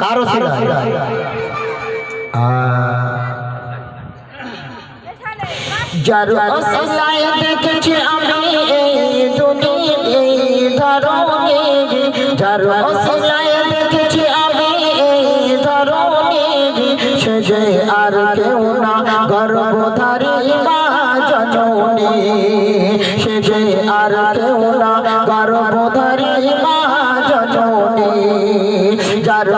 কারও ছিল যার অসলায় দেখেছি আমি এই দুনিয়া এই ধরনে যার অসলায় দেখেছি আমি এই ধরনে সে যে আর কেউ না গর্ভধারী মা জননী। সে যে আর কেউ না গর্ভধারী মা জননী। যার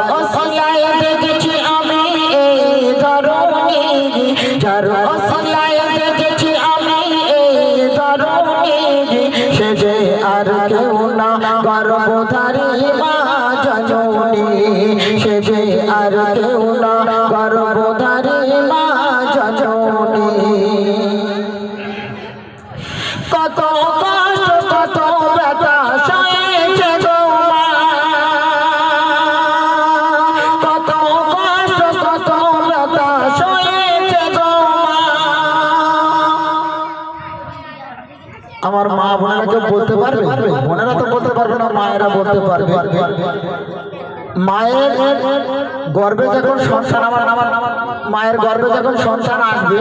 না গর্ভধারী মা জননী সে যে আর কেউ না। গর্ভধারী মা আমার মা বোনেরা বলতে পারবে? বোনেরা তো বলতে পারবে না, মায়েরা বলতে পারবে। মায়ের গর্বে যখন সন্তান আমার আমার মায়ের গর্ভে যখন সন্তান আসবে,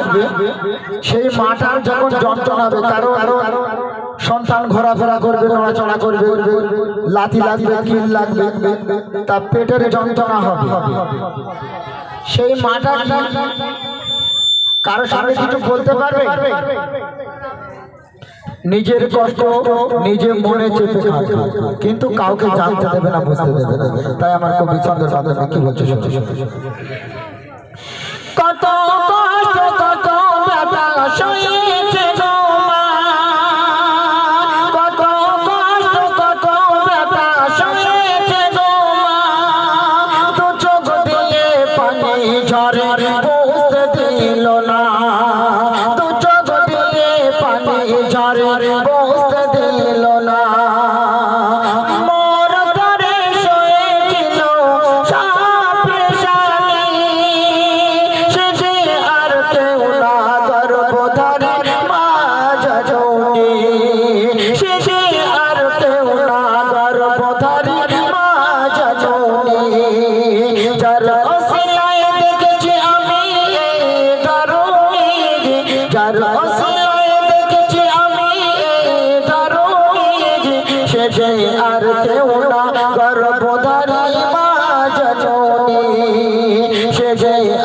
সেই মাটার যখন যন্ত্রণা হবে কারও আরও সন্তান ঘোরাফেরা করবে, নড়াচড়া করবে লাতি লাগবে, কিল লাগবে, তা পেটের যন্ত্রণা হবে। সেই মাটা কারও সামনে কিছু বলতে পারবে? নিজের কষ্ট নিজে মনে চেপে থাকে কিন্তু কাউকে জানতে দেবে না বুঝতে দেবে না। তাই আমার কবি চন্দ্র কি বলছে কত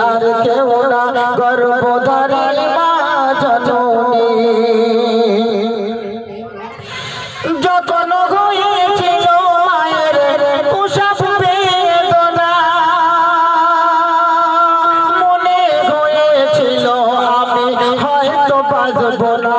আর কেউ না গর্ভধারী মা জননী। যখন হয়েছিল মায়ের বেদনা মনে হয়েছিল আমি হয়তো বাঁচব না।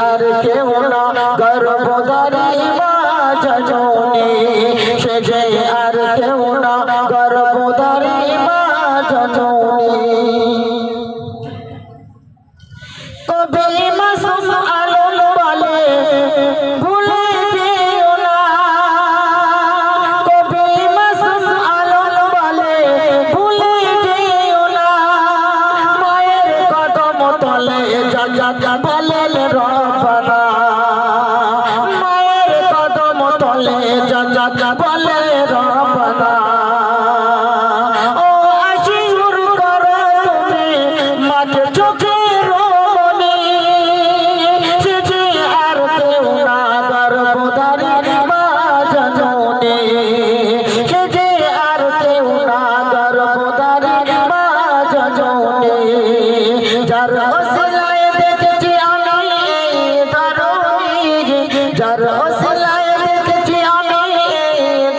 আর কেউ না গর্ভধারী বলেন রবনা মায়ের কদম তলে জগত বলে রবনা ও আশির করো তুমি মাঝে চোখে রোনি সে আর কেউ না গর্বধারী মা জননী। সে আর কেউ না গর্বধারী মা জননী। যারা